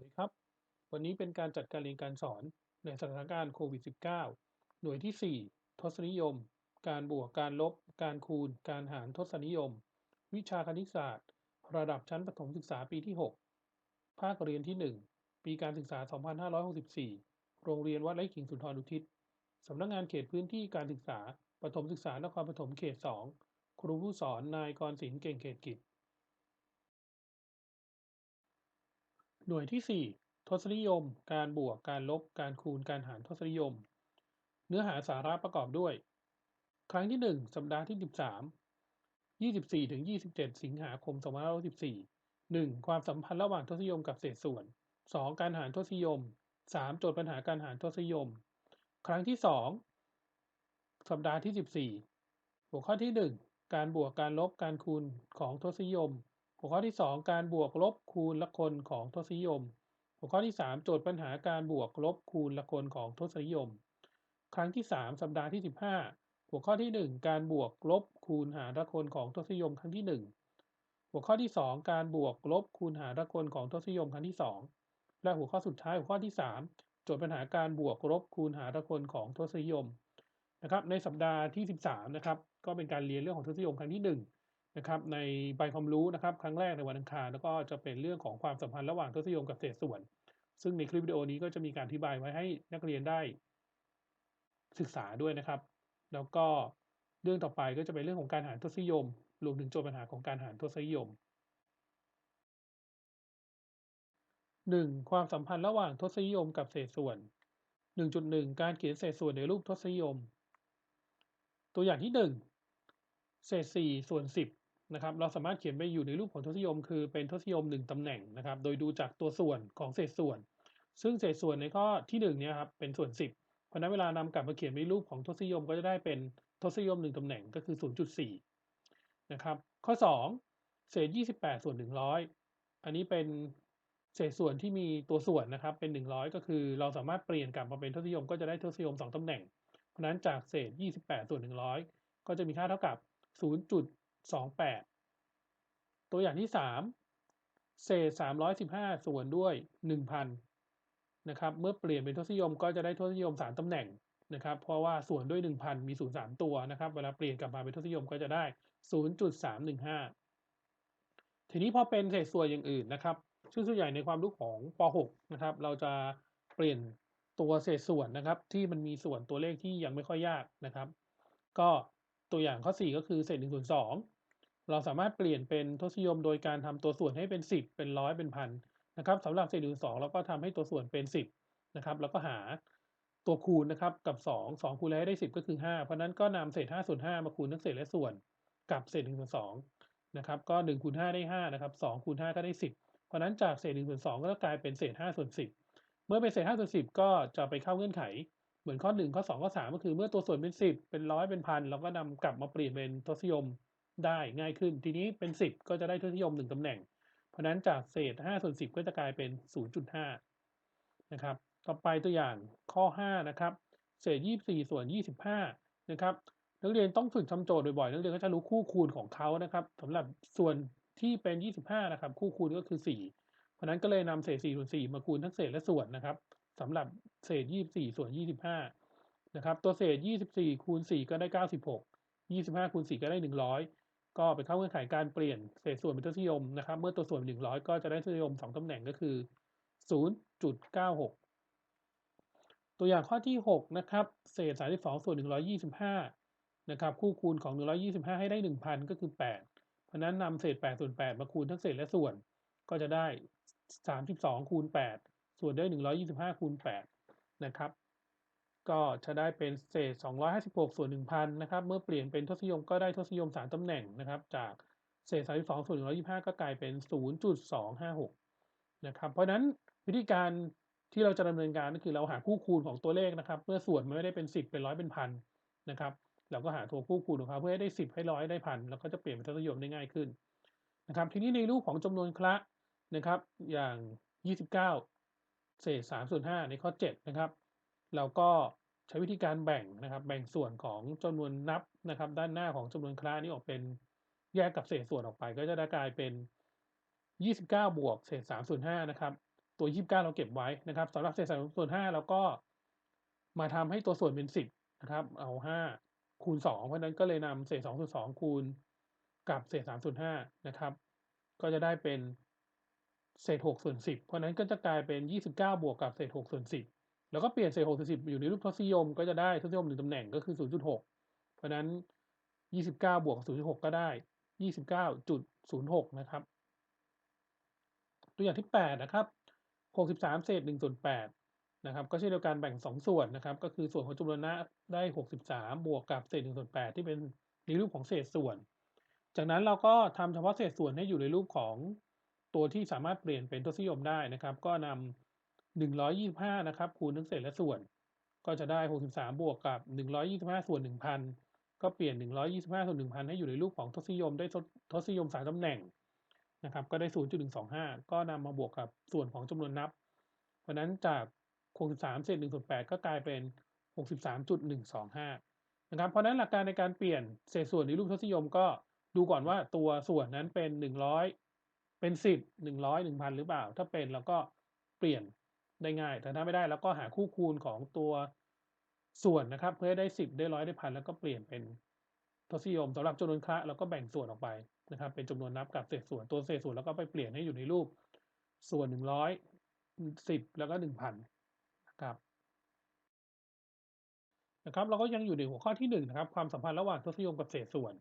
วัสดีครับ วันนี้เป็นการจัดการเรียนการสอนในสถานการณ์โควิด -19 หน่วยที่ 4 ทศนิยม การบวก การลบ การคูณ การหารทศนิยม วิชาคณิตศาสตร์ ระดับชั้นประถมศึกษาปีที่ 6 ภาคเรียนที่ 1 ปีการศึกษา 2564 โรงเรียนวัดไร่ขิงสุนทรอุทิศ สำนักงานเขตพื้นที่การศึกษาประถมศึกษานครปฐมเขต 2 ครูผู้สอนนายกรศิลป์เก่งเขตกิจ หน่วยที่ 4 ทศนิยม การบวก การลบ การคูณ การหารทศนิยม เนื้อหาสาระประกอบด้วย ครั้งที่ 1 สัปดาห์ที่ 13 24ถึง27 สิงหาคม2514 1. ความสัมพันธ์ระหว่างทศนิยมกับเศษส่วน 2. การหารทศนิยม 3. โจทย์ปัญหาการหารทศนิยม ครั้งที่ 2 สัปดาห์ที่ 14 หัวข้อที่ 1 การบวกการลบการคูณของทศนิยม หัวข้อที่ 2 การบวกลบคูณละคนของทศนิยม หัวข้อที่ 3 โจทย์ปัญหาการบวกลบคูณละคนของทศนิยม ครั้งที่ 3 สัปดาห์ที่ 15 หัวข้อที่ 1 การบวกลบคูณหารละคนของทศนิยมครั้งที่ 1 หัวข้อที่ 2 การบวกลบคูณหารละคนของทศนิยมครั้งที่ 2 และหัวข้อสุดท้ายหัวข้อที่ 3 โจทย์ปัญหาการบวกลบคูณหารละคนของทศนิยมนะครับในสัปดาห์ที่ 13นะครับก็เป็นการเรียนเรื่องของทศนิยมครั้งที่ 1 นะครับในใบความรู้นะครับ ครั้งแรกในวันอังคารแล้วก็จะเป็นเรื่องของความสัมพันธ์ระหว่างทศนิยมกับเศษส่วน ซึ่งในคลิปวิดีโอนี้ก็จะมีการอธิบายไว้ให้นักเรียนได้ศึกษาด้วยนะครับ แล้วก็เรื่องต่อไปก็จะเป็นเรื่องของการหารทศนิยม รวมถึงโจทย์ปัญหาของการหารทศนิยม 1. ความสัมพันธ์ระหว่างทศนิยมกับเศษส่วน 1.1 การเขียนเศษส่วนในรูปทศนิยม ตัวอย่างที่ 1 เศษ 4 ส่วน 10 นะครับเราสามารถเขียนไปอยู่ในรูปของทศนิยม คือเป็นทศนิยม 1 ตำแหน่งนะครับ โดยดูจากตัวส่วนของเศษส่วน ซึ่งเศษส่วนในข้อที่1เนี่ยครับเป็นส่วน 10 เพราะนั้นเวลานำกลับมาเขียนในรูปของทศนิยมก็จะได้เป็นทศนิยม 1 ตำแหน่งก็คือ 0.4 นะครับ ข้อ 2 เศษ 28 ส่วน 100 อันนี้เป็นเศษส่วนที่มีตัวส่วนนะครับเป็น 100 ก็คือเราสามารถเปลี่ยนกลับมาเป็นทศนิยมก็จะได้ทศนิยม 2 ตำแหน่ง เพราะนั้นจากเศษ 28 ส่วน 100 ก็จะมีค่าเท่ากับ 28 ตัวอย่างที่ 3 เศษ 315 ส่วนด้วย 1,000 นะครับ เมื่อเปลี่ยนเป็นทศนิยมก็จะได้ทศนิยม 3ตำแหน่งนะครับ เพราะว่าส่วนด้วย 1,000 มี 0 3 ตัวนะครับ เวลาเปลี่ยนกลับมาเป็นทศนิยมก็จะได้ 0.315 ทีนี้พอเป็นเศษส่วนอย่างอื่นนะครับ ซึ่งส่วนใหญ่ในความรู้ของป .6 นะครับ เราจะเปลี่ยนตัวเศษส่วนนะครับ ที่มันมีส่วนตัวเลขที่ยังไม่ค่อยยากนะครับ ก็ ตัวอย่างข้อ 4 ก็คือเศษ1ส่วน2เราสามารถเปลี่ยนเป็นทศนิยมโดยการทำตัวส่วนให้เป็น 10 เป็นร้อยเป็นพันนะครับสำหรับเศษ1ส่วน2เราก็ทำให้ตัวส่วนเป็น 10นะครับแล้วก็หาตัวคูณนะครับกับ 2 2คูณแล้วให้ได้ 10 ก็คือ 5 เพราะนั้นก็นำเศษ5ส่วน5มาคูณทั้งเศษและส่วนกับเศษ1ส่วน2นะครับก็1คูณ5ได้5นะครับ2คูณ5ก็ได้ 10 เพราะนั้นจากเศษ1ส่วน2ก็กลายเป็นเศษ5ส่วน10 เมื่อเป็นเศษ5ส่วน10 ก็จะไปเข้าเงื่อนไข เหมือนข้อ1ข้อ2ข้อ3ก็คือเมื่อตัวส่วนเป็น10เป็นร้อยเป็นพันเราก็นำกลับมาเปลี่ยนเป็นทศนิยมได้ง่ายขึ้น ทีนี้เป็น10ก็จะได้ทศนิยม1ตำแหน่ง เพราะนั้นจากเศษ5ส่วน10ก็จะกลายเป็น0.5นย์จุดห้านะครับ ต่อไปตัวอย่างข้อ5นะครับเศษ24ส่วน25นะครับนักเรียนต้องฝึกทำโจทย์บ่อยๆนักเรียนก็จะรู้คู่คูณของเขานะครับสำหรับส่วนที่เป็น25นะครับ คู่คูณก็คือ4เพราะนั้นก็เลยนำเศษ4ส่วน4มาคูณทั้งเศษและส่วนนะครับ สำหรับเศษ 24 ส่วน 25 นะครับ ตัวเศษ 24 คูณ 4 ก็ได้ 96 25 คูณ 4 ก็ได้ 100 ก็ไปเข้าเงื่อนไขการเปลี่ยนเศษส่วนเป็นทศนิยมนะครับ เมื่อตัวส่วน 100 ก็จะได้ทศนิยม 2ตำแหน่งก็คือ 0.96 ตัวอย่างข้อที่ 6 นะครับ เศษ 32 ส่วน 125 นะครับ คู่คูณของ 125 ให้ได้ 1,000 ก็คือ 8 เพราะนั้นนำเศษ 8 ส่วน 8 มาคูณทั้งเศษและส่วน ก็จะได้ 32 คูณ 8 ส่วนด้วย 125คูณ8นะครับ ก็จะได้เป็นเศษ 256 ส่วน 1,000 นะครับ เมื่อเปลี่ยนเป็นทศนิยมก็ได้ทศนิยม 3ตำแหน่งนะครับ จากเศษ 32 ส่วน 125 ก็กลายเป็น 0.256 นะครับ เพราะฉะนั้นวิธีการที่เราจะดำเนินการก็คือเราหาคู่คูณของตัวเลขนะครับ เมื่อส่วนมันไม่ได้เป็น 10 เป็นร้อยเป็นพันนะครับ เราก็หาตัวคู่คูณของเขาเพื่อให้ได้ 10 ให้ร้อยได้พันแล้วก็จะเปลี่ยนเป็นทศนิยมได้ง่ายขึ้นนะครับ ทีนี้ในรูปของจำนวนคละนะครับ อย่าง 29 เศษ3ส่วน5ในข้อ7นะครับเราก็ใช้วิธีการแบ่งนะครับ แบ่งส่วนของจำนวนนับนะครับ ด้านหน้าของจำนวนคละนี้ออกเป็นแยกกับเศษส่วนออกไป ก็จะได้กลายเป็น 29 บวกเศษ3ส่วน5นะครับ ตัว 29 เราเก็บไว้นะครับสำหรับเศษ3ส่วน5เราก็มาทำให้ตัวส่วนเป็น 10นะครับ เอา 5 คูณ 2 เพราะนั้นก็เลยนำเศษ2ส่วน2คูณกับเศษ3ส่วน5นะครับ ก็จะได้เป็น เศษ6ส่วน10เพราะนั้นก็จะกลายเป็น29บวกกับเศษ6ส่วน10แล้วก็เปลี่ยนเศษ6ส่วน10อยู่ในรูปทศนิยมก็จะได้ทศนิยม1ตำแหน่งก็คือ0.6เพราะนั้น29บวกกับ0.6ก็ได้29.06นะครับ ตัวอย่างที่8นะครับ63เศษ1ส่วน8นะครับ ก็เช่นเดียวกันแบ่ง2ส่วนนะครับ ก็คือส่วนของจำนวนนะได้63บวกกับเศษ1ส่วน8ที่เป็นในรูปของเศษส่วน จากนั้นเราก็ทำเฉพาะเศษส่วนให้อยู่ในรูปของ ตัวที่สามารถเปลี่ยนเป็นทศนิยมได้นะครับ ก็นำ125 นะครับ คูณทั้งเศษและส่วน ก็จะได้ 63 บวกกับ 125 ส่วน 1,000 ก็เปลี่ยน 125 ส่วน 1,000 ให้อยู่ในรูปของทศนิยมได้ทศนิยม3ตำแหน่งนะครับ ก็ได้ 0.125 ก็นำมาบวกกับส่วนของจำนวนนับ เพราะนั้นจาก63เศษ1ส่วน8ก็กลายเป็น 63.125 นะครับ เพราะนั้นหลักการในการเปลี่ยนเศษส่วนในรูปทศนิยมก็ดูก่อนว่าตัวส่วนนั้นเป็น 100 เป็น10 100 1,000หนึ่งพันหรือเปล่า ถ้าเป็นเราก็เปลี่ยนได้ง่าย แต่ถ้าไม่ได้เราก็หาคู่คูณของตัวส่วนนะครับ เพื่อได้10ได้ร้อยได้พันแล้วก็เปลี่ยนเป็นทศนิยมสำหรับจำนวนคละเราก็แบ่งส่วนออกไปนะครับ เป็นจำนวนนับกับเศษส่วนตัวเศษส่วนแล้วก็ไปเปลี่ยนให้อยู่ในรูปส่วน100 10แล้วก็1,000นนะครับนะครับ เราก็ยังอยู่ในหัวข้อที่1นะครับความสัมพันธ์ระหว่างทศนิยมกับเศษส่วน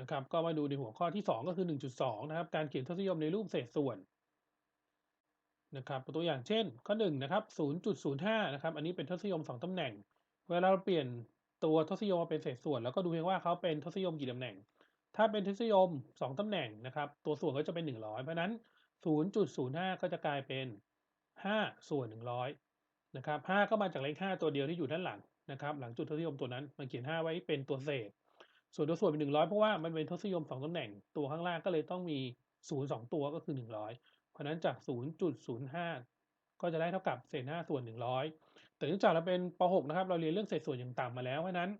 นะครับ ก็มาดูในหัวข้อที่ 2 ก็คือ 1.2 นะครับ การเขียนทศนิยมในรูปเศษส่วนนะครับตัวอย่างเช่น ข้อ1นะครับ 0.05 นะครับ อันนี้เป็นทศนิยม 2 ตำแหน่ง เวลาเราเปลี่ยนตัวทศนิยมมาเป็นเศษส่วน แล้วก็ดูเพียงว่าเขาเป็นทศนิยมกี่ตำแหน่ง ถ้าเป็นทศนิยม 2 ตำแหน่งนะครับ ตัวส่วนก็จะเป็น 100 เพราะนั้น 0.05 ก็จะกลายเป็น 5 ส่วน 100 นะครับ 5 ก็มาจากเลข 5 ตัวเดียวที่อยู่ด้านหลังนะครับ หลังจุดทศนิยมตัวนั้น มันเขียน 5 ไว้เป็นตัวเศษ ส่วนตัวส่วนเป็น100เพราะว่ามันเป็นทศนิยม2ตำแหน่ง ตัวข้างล่างก็เลยต้องมี0 2ตัวก็คือ100เพราะนั้นจาก0.05ก็จะได้เท่ากับเศษ5ส่วน100แต่เนื่องจากเราเป็นป .6 นะครับ เราเรียนเรื่องเศษส่วนอย่างต่ำมาแล้ว เพราะนั้น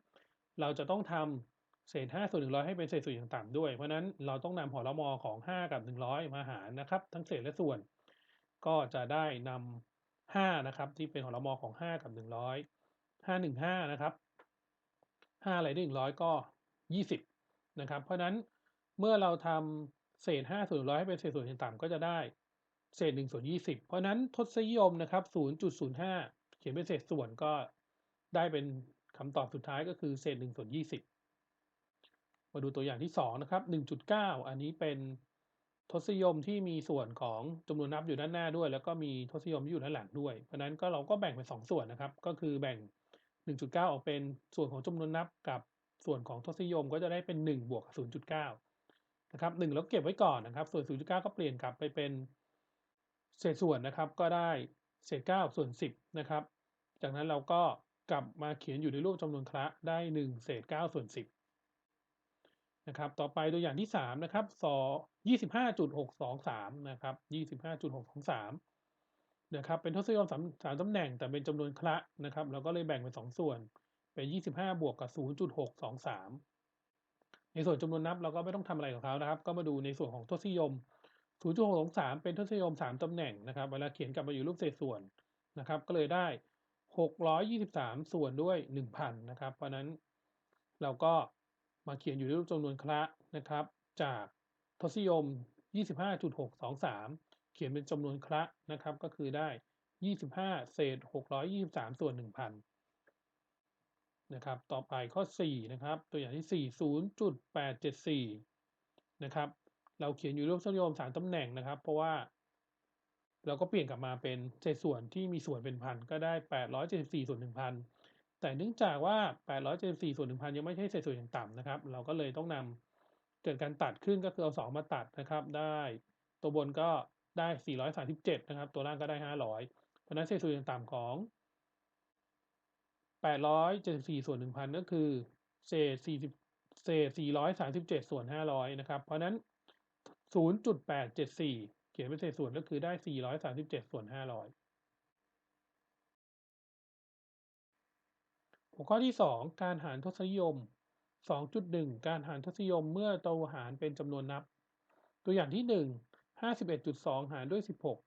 เราจะต้องทำเศษ5ส่วน100ให้เป็นเศษส่วนอย่างต่ำด้วย เพราะนั้นเราต้องนำหอละมอของ5กับ100มาหารนะครับ ทั้งเศษและส่วน ก็จะได้นำ5นะครับ ที่เป็นหอละมอของ5กับ100 515นะครับ5อะไรได้100ก็ 20 นะครับ เพราะนั้นเมื่อเราทำเศษ5ส่วน100ให้เป็นเศษส่วนอย่างต่ำก็จะได้เศษ1ส่วน20 เพราะนั้นทศนิยมนะครับ 0.05 เขียนเป็นเศษส่วนก็ได้เป็นคำตอบสุดท้ายก็คือเศษ1ส่วน20 มาดูตัวอย่างที่2นะครับ 1.9 อันนี้เป็นทศนิยมที่มีส่วนของจำนวนนับอยู่ด้านหน้าด้วย แล้วก็มีทศนิยมอยู่ด้านหลังด้วย เพราะนั้นก็เราก็แบ่งเป็น 2 ส่วนนะครับ ก็คือแบ่ง 1.9 ออกเป็นส่วนของจำนวนนับกับ ส่วนของทศนิยมก็จะได้เป็น 1 บวก 0.9 นะครับ1แล้วเก็บไว้ก่อนนะครับ ส่วน 0.9 ก็เปลี่ยนกลับไปเป็นเศษส่วนนะครับ ก็ได้เศษ 9 ส่วน 10 นะครับ จากนั้นเราก็กลับมาเขียนอยู่ในรูปจำนวนคละได้ 1 เศษ 9 ส่วน 10 นะครับ ต่อไปตัวอย่างที่ 3 นะครับสอ25.623 นะครับ 25.623 นะครับ เป็นทศนิยม3 3ตำแหน่งแต่เป็นจำนวนคละนะครับ เราก็เลยแบ่งเป็น 2 ส่วน เป็น25บวกกับ0.623ในส่วนจำนวนนับเราก็ไม่ต้องทำอะไรกับเขานะครับ ก็มาดูในส่วนของทศนิยม0.623เป็นทศนิยม3ตำแหน่งนะครับ เวลาเขียนกลับมาอยู่รูปเศษส่วนนะครับ ก็เลยได้623ส่วนด้วย1,000นะครับ เพราะนั้นเราก็มาเขียนอยู่ในรูปจำนวนคละนะครับ จากทศนิยม 25.623 เขียนเป็นจำนวนคละนะครับ ก็คือได้ 25 เศษ 623 ส่วน 1,000 นะครับ ต่อไปข้อ 4 นะครับ ตัวอย่างที่ 4 0.874 นะครับ เราเขียนอยู่รูปทศนิยม3ตำแหน่งนะครับ เพราะว่า เราก็เปลี่ยนกลับมาเป็นเศษส่วนที่มีส่วนเป็นพันก็ได้ 874 ส่วน 1,000 แต่เนื่องจากว่า 874 ส่วน 1,000 ยังไม่ใช่เศษส่วนอย่างต่ำนะครับ เราก็เลยต้องนำเกิดการตัดขึ้นก็คือเอา 2 มาตัดนะครับ ได้ตัวบนก็ได้ 437 นะครับ ตัวล่างก็ได้ 500 เพราะนั้นเศษส่วนอย่างต่ำของ แปดร้อยเจ็ดสี่ส่วนหนึ่งพันก็คือ เศษสี่สิบเศษสี่ร้อยสามสิบเจ็ดส่วนห้าร้อยนะครับ เพราะนั้นศูนย์จุดแปดเจ็ดสี่เขียนเป็นเศษส่วนก็คือได้สี่ร้อยสามสิบเจ็ดส่วนห้าร้อยหัวข้อที่สองการหารทศนิยมสองจุดหนึ่งการหารทศนิยมเมื่อตัวหารเป็นจำนวนนับ ตัวอย่างที่หนึ่งห้าสิบเอ็ดจุดสองหารด้วยสิบหก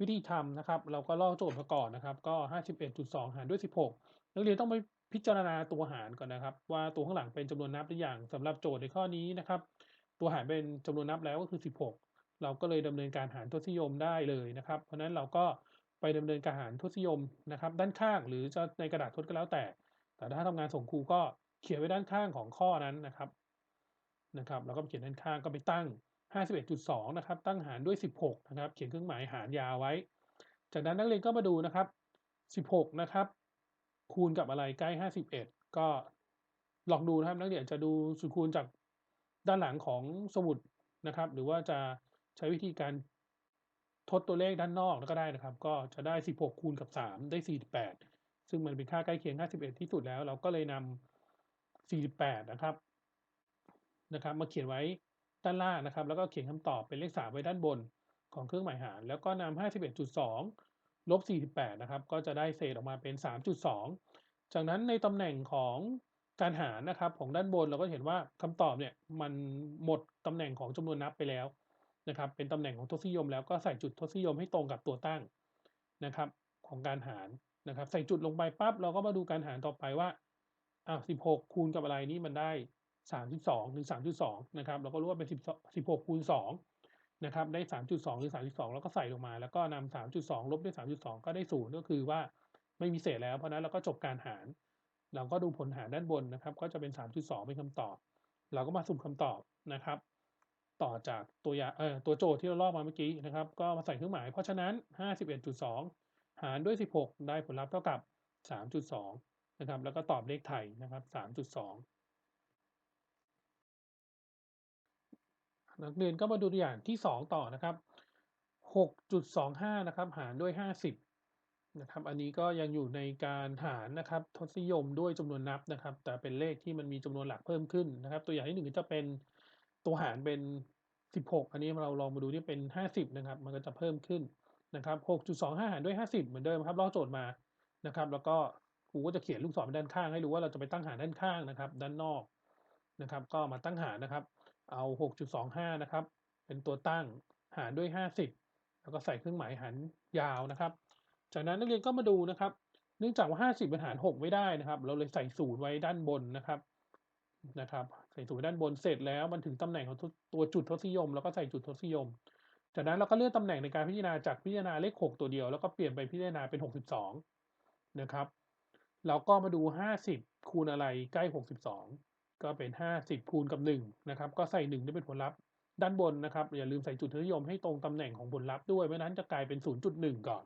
วิธีทำนะครับ เราก็ลอกโจทย์มาก่อนนะครับ ก็ 51.2 หารด้วย 16 นักเรียนต้องไปพิจารณาตัวหารก่อนนะครับ ว่าตัวข้างหลังเป็นจำนวนนับหรือยังสำหรับโจทย์ในข้อนี้นะครับ ตัวหารเป็นจำนวนนับแล้วก็คือ 16 เราก็เลยดำเนินการหารทศนิยมได้เลยนะครับ เพราะฉะนั้นเราก็ไปดำเนินการหารทศนิยมนะครับ ด้านข้างหรือจะในกระดาษทดก็แล้วแต่ แต่ถ้าทำงานส่งครูก็เขียนไว้ด้านข้างของข้อนั้นนะครับนะครับ แล้วก็เขียนด้านข้างก็ไปตั้ง 51.2 นะครับ ตั้งหารด้วย 16 นะครับ เขียนเครื่องหมายหารยาวไว้ จากนั้นนักเรียนก็มาดูนะครับ 16 นะครับ คูณกับอะไรใกล้ 51 ก็ลองดูนะครับนักเรียนจะดูสูตรคูณจากด้านหลังของสมุดนะครับ หรือว่าจะใช้วิธีการทดตัวเลขด้านนอกก็ได้นะครับ ก็จะได้ 16 คูณกับ 3 ได้ 48 ซึ่งมันเป็นค่าใกล้เคียง 51 ที่สุดแล้ว เราก็เลยนำ48 นะครับนะครับ มาเขียนไว้ ด้านล่างนะครับ แล้วก็เขียนคำตอบเป็นเลข 3 ไว้ด้านบนของเครื่องหมายหาร แล้วก็นำ51.2 ลบ 48 นะครับ ก็จะได้เศษออกมาเป็น 3.2 จากนั้นในตำแหน่งของการหารนะครับของด้านบนเราก็เห็นว่าคำตอบเนี่ยมันหมดตำแหน่งของจำนวนนับไปแล้วนะครับเป็นตำแหน่งของทศนิยม แล้วก็ใส่จุดทศนิยมให้ตรงกับตัวตั้งนะครับของการหารนะครับ ใส่จุดลงไปปั๊บเราก็มาดูการหารต่อไปว่าอ้าว16 คูณกับอะไรนี่มันได้ 32 หรือ 3.2 นะครับเราก็รู้ว่าเป็น10 16 คูณ 2 นะครับ ได้ 3.2 หรือ 32 แล้วก็ใส่ลงมา แล้วก็นำ3.2 ลบด้วย 3.2 ก็ได้ 0 ก็คือว่าไม่มีเศษแล้ว เพราะนั้นเราก็จบการหาร เราก็ดูผลหารด้านบนนะครับ ก็จะเป็น 3.2 เป็นคำตอบ เราก็มาสุ่มคำตอบนะครับ ต่อจากตัวอย่างเอ่อตัวโจทย์ที่เราลอกมาเมื่อกี้นะครับ ก็มาใส่เครื่องหมาย เพราะฉะนั้น 51.2 หารด้วย 16 ได้ผลลัพธ์เท่ากับ 3.2 นะครับ แล้วก็ตอบเลขไทยนะครับ 3.2 นักเรียนก็มาดูตัวอย่างที่ 2 ต่อนะครับ 6.25 นะครับ หารด้วย 50 นะครับ อันนี้ก็ยังอยู่ในการหารนะครับ ทศนิยมด้วยจำนวนนับนะครับ แต่เป็นเลขที่มันมีจำนวนหลักเพิ่มขึ้นนะครับ ตัวอย่างที่หนึ่งก็จะเป็นตัวหารเป็น 16 อันนี้เราลองมาดูที่เป็น 50 นะครับ มันก็จะเพิ่มขึ้นนะครับ 6.25 หารด้วย 50 เหมือนเดิมครับลอกโจทย์มานะครับ แล้วก็ครูก็จะเขียนลูกศรด้านข้างให้รู้ว่าเราจะไปตั้งหารด้านข้างนะครับ ด้านนอกนะครับ ก็มาตั้งหารนะครับ เอา 6.25 นะครับ เป็นตัวตั้งหารด้วย 50 แล้วก็ใส่เครื่องหมายหารยาวนะครับ จากนั้นนักเรียนก็มาดูนะครับ เนื่องจากว่า 50เป็นหาร 6 ไม่ได้นะครับ เราเลยใส่ศูนย์ไว้ด้านบนนะครับนะครับ ใส่ศูนย์ด้านบนเสร็จแล้วมันถึงตำแหน่งของตัวจุดทศนิยม แล้วก็ใส่จุดทศนิยม จากนั้นเราก็เลื่อนตำแหน่งในการพิจารณาจากพิจารณาเลข 6 ตัวเดียว แล้วก็เปลี่ยนไปพิจารณาเป็น 62 นะครับ เราก็มาดู 50 คูณอะไรใกล้ 62 ก็เป็น 50 คูณกับ1นะครับ ก็ใส่ 1 ได้เป็นผลลัพธ์ด้านบนนะครับ อย่าลืมใส่จุดทศนิยมให้ตรงตำแหน่งของผลลัพธ์ด้วยไม่นั้นจะกลายเป็น 0.1 ก่อน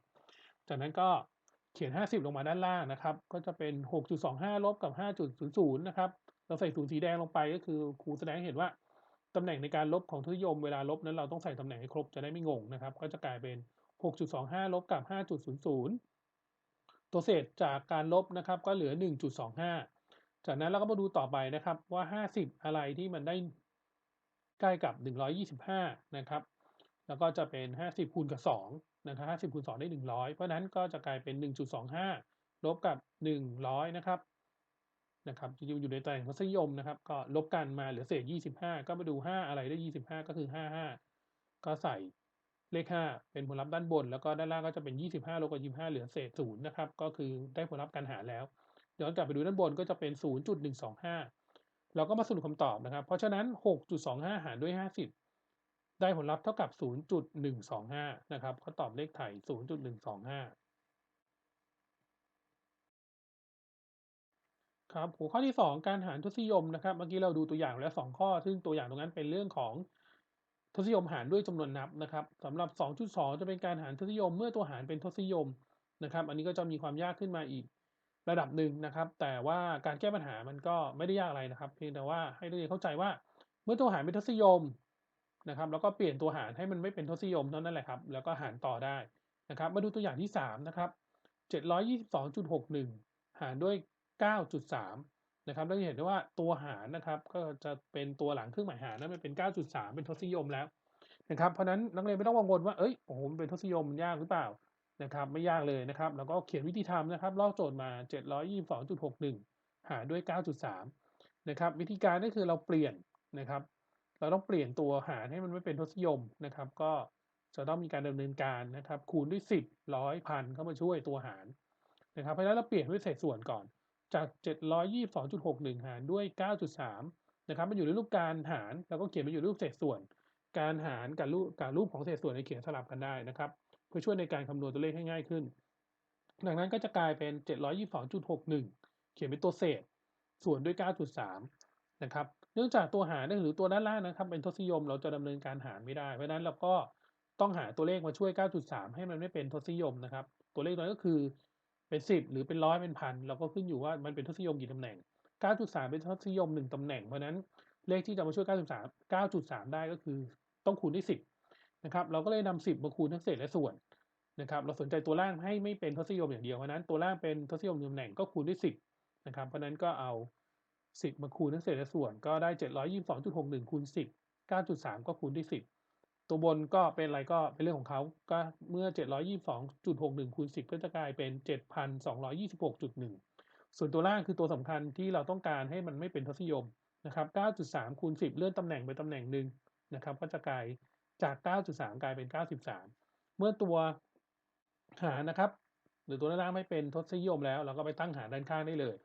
จากนั้นก็เขียน 50 ลงมาด้านล่างนะครับ ก็จะเป็น 6.25 ลบกับ 5.00 นะครับ เราใส่ศูนย์สีแดงลงไปก็คือครูแสดงเห็นว่าตำแหน่งในการลบของทศนิยมเวลาลบนั้นเราต้องใส่ตำแหน่งให้ครบจะได้ไม่งงนะครับ ก็จะกลายเป็น 6.25 ลบกับ 5.00 ตัวเศษจากการลบนะครับก็เหลือ 1.25 จากนั้นเราก็มาดูต่อไปนะครับว่า 50 อะไรที่มันได้ใกล้กับ 125 นะครับ แล้วก็จะเป็น 50คูณกับ2นะครับ50คูณ2ได้ 100 เพราะนั้นก็จะกลายเป็น 1.25 ลบกับ 100 นะครับนะครับจริงๆอยู่ในตำแหน่งทศนิยมนะครับ ก็ลบกันมาเหลือเศษ 25 ก็มาดู 5 อะไรได้ 25 ก็คือ 55 ก็ใส่เลข 5 เป็นผลลัพธ์ด้านบน แล้วก็ด้านล่างก็จะเป็น 25 ลบกับ 25 เหลือเศษ0นะครับ ก็คือได้ผลลัพธ์การหารแล้ว ย้อนกลับไปดูด้านบนก็จะเป็น 0.125 เราก็มาสรุปคำตอบนะครับ เพราะฉะนั้น 6.25 หารด้วย 50 ได้ผลลัพธ์เท่ากับ 0.125 นะครับก็ตอบเลขไทย 0.125ครับหัวข้อที่ 2 การหารทศนิยมนะครับเมื่อกี้เราดูตัวอย่างแล้ว 2 ข้อ ซึ่งตัวอย่างตรงนั้นเป็นเรื่องของทศนิยมหารด้วยจำนวนนับนะครับสำหรับ 2.2 จะเป็นการหารทศนิยมเมื่อตัวหารเป็นทศนิยมนะครับ อันนี้ก็จะมีความยากขึ้นมาอีก ระดับหนึ่งนะครับ แต่ว่าการแก้ปัญหามันก็ไม่ได้ยากอะไรนะครับ เพียงแต่ว่าให้นักเรียนเข้าใจว่าเมื่อตัวหารเป็นทศนิยมนะครับ แล้วก็เปลี่ยนตัวหารให้มันไม่เป็นทศนิยมเท่านั้นแหละครับ แล้วก็หารต่อได้นะครับ มาดูตัวอย่างที่ 3 นะครับ 722.61 หารด้วย 9.3 นะครับเราจะเห็นได้ว่าตัวหารนะครับ ก็จะเป็นตัวหลังเครื่องหมายหารนั้นมันเป็น 9.3 เป็นทศนิยมแล้วนะครับ เพราะนั้นนักเรียนไม่ต้องกังวลว่า เอ้ย โอ้โห มันเป็นทศนิยมมันยากหรือเปล่า นะครับไม่ยากเลยนะครับ แล้วก็เขียนวิธีทำนะครับลอกโจทย์มา 722.61 หารด้วย 9.3 นะครับ วิธีการก็คือเราเปลี่ยนนะครับ เราต้องเปลี่ยนตัวหารให้มันไม่เป็นทศนิยมนะครับ ก็จะต้องมีการดำเนินการนะครับ คูณด้วยสิบร้อยพันเข้ามาช่วยตัวหารนะครับเพราะฉะนั้นเราเปลี่ยนด้วยเศษส่วนก่อน จาก 722.61 หารด้วย 9.3 นะครับมันอยู่ในรูปการหาร แล้วก็เขียนมาอยู่รูปเศษส่วน การหารกับรูปกับรูปของเศษส่วนในเขียนสลับกันได้นะครับ พื่อช่วยในการคำนวณตัวเลขให้ง่ายขึ้น ดังนั้นก็จะกลายเป็น 722.61 เขียนเป็นตัวเศษ ส่วนด้วย 9.3 นะครับ เนื่องจากตัวหารหรือตัวด้านล่างนะครับ เป็นทศนิยมเราจะดำเนินการหารไม่ได้ เพราะนั้นเราก็ต้องหาตัวเลขมาช่วย 9.3 ให้มันไม่เป็นทศนิยมนะครับ ตัวเลขนั้นก็คือเป็น 10 หรือเป็นร้อยเป็นพันเราก็ขึ้นอยู่ว่ามันเป็นทศนิยมกี่ตำแหน่ง 9.3 เป็นทศนิยม 1ตำแหน่ง เพราะฉะนั้นเลขที่จะมาช่วย 9.3 9.3 ได้ก็คือต้องคูณด้วย10 นะครับ เราก็เลยนำ10 มาคูณทั้งเศษและส่วนนะครับ เราสนใจตัวล่างให้ไม่เป็นทศนิยมอย่างเดียว เพราะนั้นตัวล่างเป็นทศนิยมตำแหน่งก็คูณด้วย 10 นะครับ เพราะนั้นก็เอา 10 มาคูณทั้งเศษและส่วน ก็ได้ 722.61คูณ10 9.3 ก็คูณด้วย 10 ตัวบนก็เป็นอะไรก็เป็นเรื่องของเขา ก็เมื่อ 722.61คูณ10 ก็จะกลายเป็น 7,226.1 ส่วนตัวล่างคือตัวสำคัญที่เราต้องการให้มันไม่เป็นทศนิยมนะครับ 9.3คูณ10 เลื่อนตำแหน่งไปตำแหน่งหนึ่งนะครับ ก็จะกลาย จาก 9.3 กลายเป็น 93 เมื่อตัวหารนะครับ หรือตัวด้านล่างไม่เป็นทศนิยมแล้ว เราก็ไปตั้งหารด้านข้างได้เลย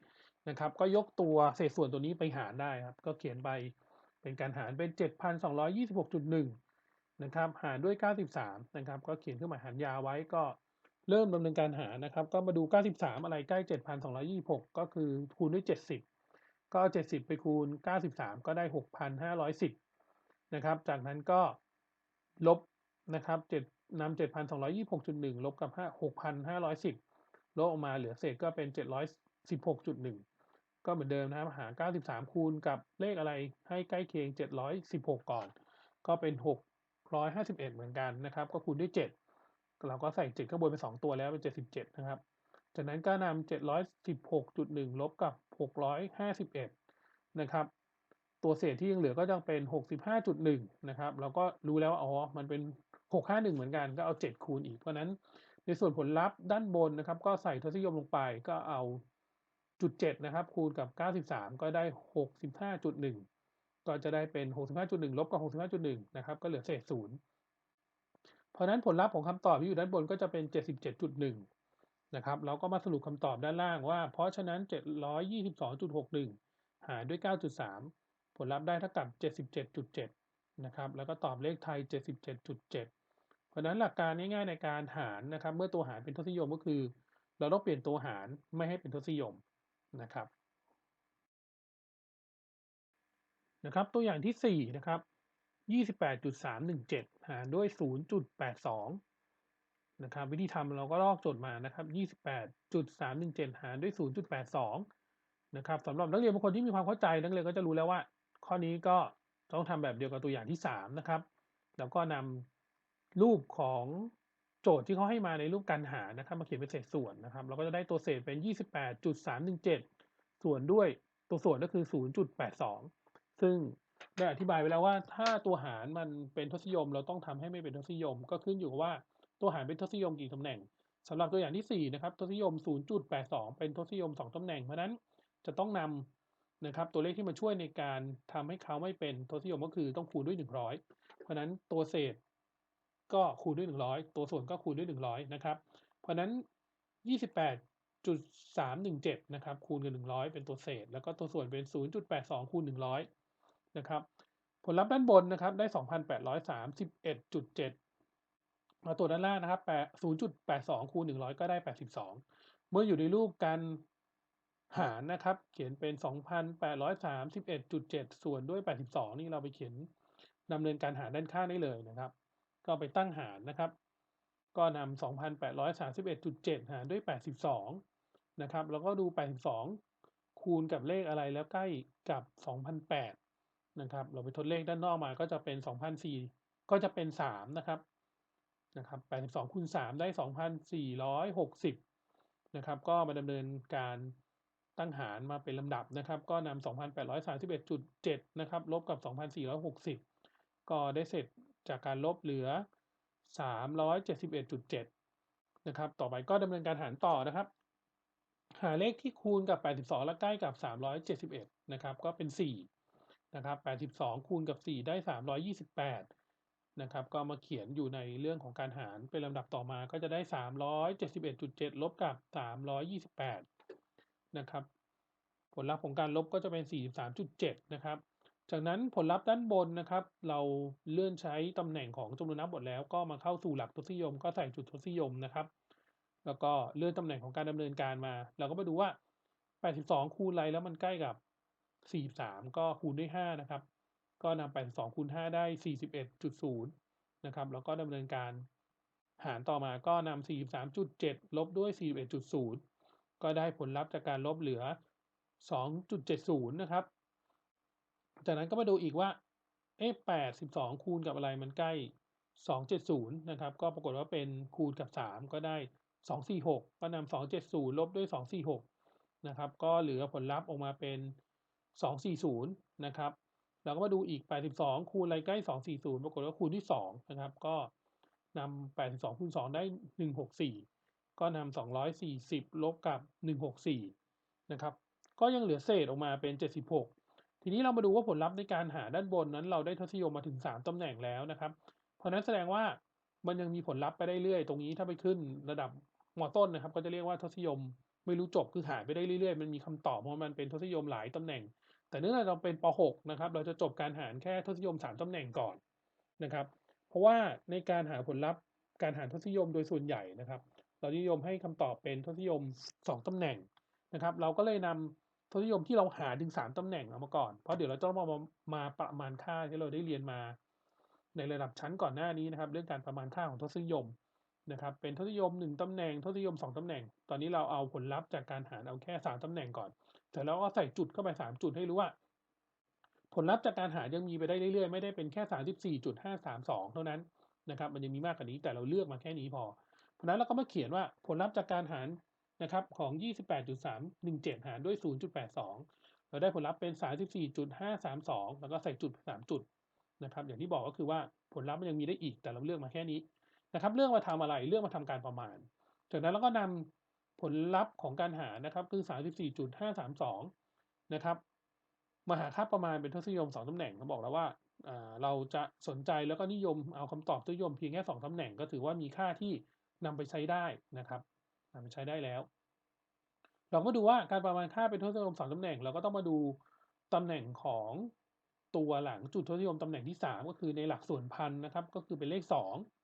นะครับ ก็ยกตัวเศษส่วนตัวนี้ไปหารได้ครับ ก็เขียนไปเป็นการหารเป็น 7,226.1 นะครับ หารด้วย 93 นะครับ ก็เขียนเครื่องหมายหารยาวไว้ก็เริ่มดำเนินการหารนะครับ ก็มาดู 93 อะไรใกล้ 7,226 ก็คือคูณด้วย 70 ก็เอา70 ไปคูณ 93 ก็ได้ 6,510 นะครับ จากนั้นก็ ลบนะครับ7นำ7,226.1ลบกับ6,510ลบออกมาเหลือเศษก็เป็น716.1ก็เหมือนเดิมนะครับหา93คูณกับเลขอะไรให้ใกล้เคียง716ก่อน ก็เป็น651เหมือนกันนะครับ ก็คูณด้วย7เราก็ใส่7ข้างบนไป2ตัวแล้วเป็น77นะครับจากนั้นก็นำ716.1ลบกับ651นะครับ ตัวเศษที่ยังเหลือก็จะเป็น 65.1 นะครับ เราก็รู้แล้วว่าอ๋อ มันเป็น 651 เหมือนกัน ก็เอา 7 คูณอีก เพราะนั้นในส่วนผลลัพธ์ด้านบนนะครับ ก็ใส่ทศนิยมลงไปก็เอาจุด7นะครับ คูณกับ 93 ก็ได้ 65.1 ก็จะได้เป็น 65.1 ลบกับ 65.1 นะครับ ก็เหลือเศษ 0 เพราะนั้นผลลัพธ์ของคำตอบที่อยู่ด้านบนก็จะเป็น 77.1 นะครับ เราก็มาสรุปคำตอบด้านล่างว่า เพราะฉะนั้น 722.61 หารด้วย 9.3 ผลลัพธ์ได้เท่ากับ 77.7 นะครับ แล้วก็ตอบเลขไทย 77.7 เพราะนั้นหลักการง่ายๆในการหารนะครับ เมื่อตัวหารเป็นทศนิยมก็คือ เราต้องเปลี่ยนตัวหารไม่ให้เป็นทศนิยมนะครับนะครับ ตัวอย่างที่ 4 นะครับ 28.317 หารด้วย 0.82 นะครับ วิธีทำเราก็ลอกโจทย์มานะครับ 28.317 หารด้วย 0.82 นะครับสำหรับนักเรียนบางคนที่มีความเข้าใจนักเรียนก็จะรู้แล้วว่า ข้อนี้ก็ต้องทำแบบเดียวกับตัวอย่างที่ 3 นะครับ แล้วก็นำรูปของโจทย์ที่เขาให้มาในรูปการหารนะครับ มาเขียนเป็นเศษส่วนนะครับ เราก็จะได้ตัวเศษเป็น 28.317 ส่วนด้วยตัวส่วนก็คือ 0.82 ซึ่งได้อธิบายไปแล้วว่า ถ้าตัวหารมันเป็นทศนิยม เราต้องทำให้ไม่เป็นทศนิยม ก็ขึ้นอยู่กับว่าตัวหารเป็นทศนิยมกี่ตำแหน่งสำหรับตัวอย่างที่4นะครับทศนิยม 0.82 เป็นทศนิยม 2ตำแหน่งเพราะนั้นจะต้องนำ นะครับ ตัวเลขที่มาช่วยในการทำให้เขาไม่เป็นทศนิยมก็คือต้องคูณด้วย 100 เพราะนั้นตัวเศษก็คูณด้วย 100 ตัวส่วนก็คูณด้วย 100 นะครับ เพราะนั้น 28.317 นะครับ คูณกับ 100 เป็นตัวเศษ แล้วก็ตัวส่วนเป็น 0.82 คูณ 100 นะครับ ผลลัพธ์ด้านบนนะครับ ได้ 2,831.7มาตัวด้านล่างนะครับ 0.82 คูณ 100 ก็ได้ 82 เมื่ออยู่ในรูปการ หารนะครับ เขียนเป็น 2,831.7 ส่วนด้วย 82 นี่เราไปเขียนดำเนินการหารด้านข้างได้เลยนะครับ ก็ไปตั้งหารนะครับ ก็นำ2,831.7 หารด้วย 82 นะครับ แล้วก็ดู 82 คูณกับเลขอะไรแล้วใกล้กับ 2,008 นะครับ เราไปทดเลขด้านนอกมาก็จะเป็น 2,004 ก็จะเป็น 3 นะครับ นะครับ 82คูณ3ได้ 2,460 นะครับ ก็มาดำเนินการ ตั้งหารมาเป็นลำดับนะครับ ก็นำ2,831.7 นะครับ ลบกับ 2,460 ก็ได้เสร็จจากการลบเหลือ 371.7 นะครับ ต่อไปก็ดำเนินการหารต่อนะครับ หาเลขที่คูณกับ 82 และใกล้กับ 371 นะครับ ก็เป็น 4 นะครับ 82 คูณกับ 4 ได้ 328 นะครับ ก็มาเขียนอยู่ในเรื่องของการหารเป็นลำดับต่อมาก็จะได้ 371.7 ลบกับ 328 นะครับ ผลลัพธ์ของการลบก็จะเป็น 43.7 นะครับ จากนั้นผลลัพธ์ด้านบนนะครับ เราเลื่อนใช้ตำแหน่งของจำนวนนับหมดแล้ว ก็มาเข้าสู่หลักทศนิยม ก็ใส่จุดทศนิยมนะครับ แล้วก็เลื่อนตำแหน่งของการดำเนินการมา เราก็มาดูว่า 82 คูณอะไรแล้วมันใกล้กับ 43 ก็คูณด้วย 5 นะครับ ก็นำ82คูณ5ได้ 41.0 นะครับ แล้วก็ดำเนินการหารต่อมาก็นำ43.7 ลบด้วย 41.0 ก็ได้ผลลัพธ์จากการลบเหลือ 2.70 นะครับ จากนั้นก็มาดูอีกว่าเอ๊ะ82 คูณกับอะไรมันใกล้ 270 นะครับ ก็ปรากฏว่าเป็นคูณกับ 3 ก็ได้ 246 ก็นำ270 ลบด้วย 246 นะครับ ก็เหลือผลลัพธ์ออกมาเป็น 240 นะครับเราก็มาดูอีก 82 คูณอะไรใกล้ 240 ปรากฏว่าคูณที่ 2 นะครับ ก็นำ82 คูณ 2 ได้ 164 ก็นำ240ลบกับ164นะครับ ก็ยังเหลือเศษออกมาเป็น76ทีนี้เรามาดูว่าผลลัพธ์ในการหาด้านบนนั้น เราได้ทศนิยมมาถึง3ตำแหน่งแล้วนะครับ เพราะนั้นแสดงว่ามันยังมีผลลัพธ์ไปได้เรื่อยตรงนี้ถ้าไปขึ้นระดับมต้นนะครับ ก็จะเรียกว่าทศนิยมไม่รู้จบคือหาไปได้เรื่อยๆ มันมีคำตอบเพราะมันเป็นทศนิยมหลายตำแหน่ง แต่เนื่องจากเราเป็นป .6 นะครับ เราจะจบการหารแค่ทศนิยม 3ตำแหน่งก่อนนะครับ เพราะว่าในการหาผลลัพธ์การหารทศนิยมโดยส่วนใหญ่นะครับ เรานิยมให้คำตอบเป็นทศนิยม 2ตำแหน่งนะครับ เราก็เลยนำทศนิยมที่เราหาถึง 3ตำแหน่งเอามาก่อน เพราะเดี๋ยวเราต้องมามาประมาณค่าที่เราได้เรียนมา ในระดับชั้นก่อนหน้านี้นะครับ เรื่องการประมาณค่าของทศนิยมนะครับ เป็นทศนิยม 1ตำแหน่งทศนิยม 2ตำแหน่ง ตอนนี้เราเอาผลลัพธ์จากการหารเอาแค่ 3ตำแหน่งก่อนเสร็จแล้วก็ใส่จุดเข้าไป 3 จุดให้รู้ว่าผลลัพธ์จากการหารยังมีไปได้เรื่อยๆ ไม่ได้เป็นแค่ 34.532 เท่านั้นนะครับ มันยังมีมากกว่านี้แต่เราเลือกมาแค่นี้พอ เพราะนั้นเราก็มาเขียนว่าผลลัพธ์จากการหารนะครับของ 28.317 หารด้วย 0.82 เราได้ผลลัพธ์เป็น 34.532 แล้วก็ใส่จุด 3 จุดนะครับ อย่างที่บอกก็คือว่าผลลัพธ์มันยังมีได้อีกแต่เราเลือกมาแค่นี้นะครับ เลือกมาทำอะไร เลือกมาทำการประมาณ จากนั้นเราก็นำผลลัพธ์ของการหารนะครับคือ 34.532 นะครับ มาหาค่าประมาณเป็นทศนิยม 2ตำแหน่งเขาบอกแล้วว่าเราจะสนใจแล้วก็นิยมเอาคำตอบทศนิยมเพียงแค่ 2ตำแหน่ง ก็ถือว่ามีค่าที่ นำไปใช้ได้นะครับนำไปใช้ได้แล้ว เราก็ดูว่าการประมาณค่าเป็นทศนิยม2ตำแหน่ง เราก็ต้องมาดูตำแหน่งของตัวหลังจุดทศนิยมตำแหน่งที่ 3 ก็คือในหลักส่วนพันนะครับ ก็คือเป็นเลข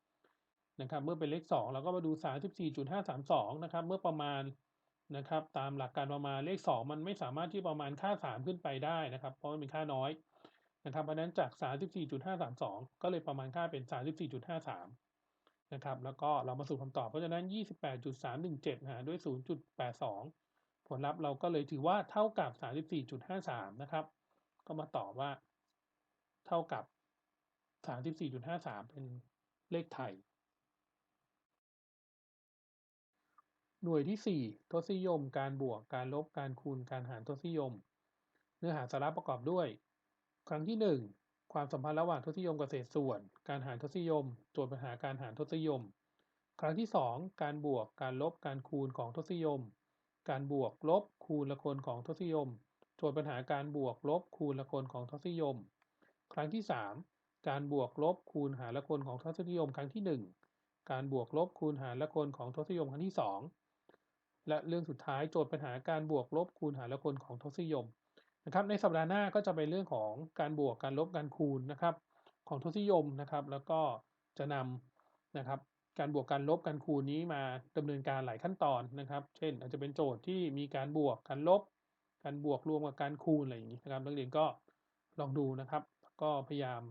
2นะครับ เมื่อเป็นเลข 2 เราก็มาดู 34.532นะครับ เมื่อประมาณนะครับ ตามหลักการประมาณเลข 2 มันไม่สามารถที่ประมาณค่า 3 ขึ้นไปได้นะครับ เพราะมันเป็นค่าน้อยนะครับเพราะนั้นจาก 34.532 ก็เลยประมาณค่าเป็น 34.53 นะครับ แล้วก็เรามาสู่คำตอบ เพราะฉะนั้น 28.317 หารด้วย 0.82 ผลลัพธ์เราก็เลยถือว่าเท่ากับ 34.53 นะครับ ก็มาตอบว่า เท่ากับ 34.53 เป็นเลขไทย หน่วยที่ 4 ทศนิยม การบวก การลบ การคูณ การหารทศนิยม เนื้อหาสาระประกอบด้วย ครั้งที่ 1 ความสัมพันธ์ระหว่างทศนิยมกับเศษส่วน การหารทศนิยม โจทย์ปัญหาการหารทศนิยม ครั้งที่ 2 การบวก การลบ การคูณของทศนิยม การบวก ลบ คูณละคนของทศนิยม โจทย์ปัญหาการบวก ลบ คูณละคนของทศนิยม ครั้งที่ 3 การบวก ลบ คูณหารละคนของทศนิยม ครั้งที่ 1 การบวก ลบ คูณหารละคนของทศนิยม ครั้งที่ 2 และเรื่องสุดท้าย โจทย์ปัญหาการบวก ลบ คูณหารละคนของทศนิยม นะครับในสัปดาห์หน้าก็จะเป็นเรื่องของการบวกการลบการคูณนะครับของทศนิยมนะครับ แล้วก็จะนำนะครับการบวกการลบการคูณนี้มาดำเนินการหลายขั้นตอนนะครับ เช่น อาจจะเป็นโจทย์ที่มีการบวกการลบ การบวกรวมกับการคูณอะไรอย่างนี้นะครับนักเรียนก็ลองดูนะครับ ก็พยายาม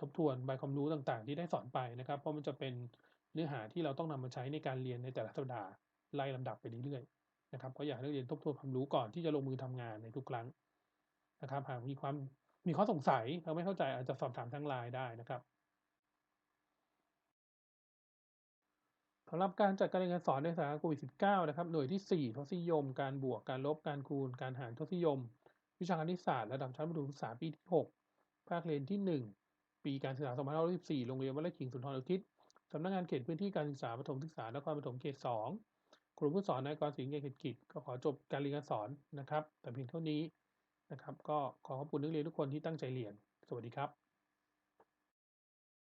ทบทวนใบความรู้ต่างๆ ที่ได้สอนไปนะครับ เพราะมันจะเป็นเนื้อหาที่เราต้องนำมาใช้ในการเรียนในแต่ละสัปดาห์ไล่ลำดับไปเรื่อยๆนะครับ ก็อยากให้นักเรียนทบทวนความรู้ก่อนที่จะลงมือทำงานในทุกครั้ง นะครับหากมีความมีข้อสงสัยเราไม่เข้าใจอาจจะสอบถามทางไลน์ได้นะครับสำหรับการจัดการเรียนการสอนในสถานการณ์โควิด -19 นะครับหน่วยที่ 4 ทศนิยม การบวกการลบการคูณ การหารทศนิยม วิชาคณิตศาสตร์ระดับชั้นประถมศึกษาปีที่ 6 ภาคเรียนที่ 1 ปีการศึกษา 2514 โรงเรียนวัดไร่ขิงสุนทรอุทิศสำนักงานเขตพื้นที่การศึกษาประถมศึกษานครปฐมเขต 2 ครูผู้สอนนายกรศิลป์เกษตรกิจก็ขอจบการเรียนการสอนนะครับ แต่เพียงเท่านี้ นะครับ ก็ขอขอบคุณนักเรียนทุกคนที่ตั้งใจเรียน สวัสดีครับ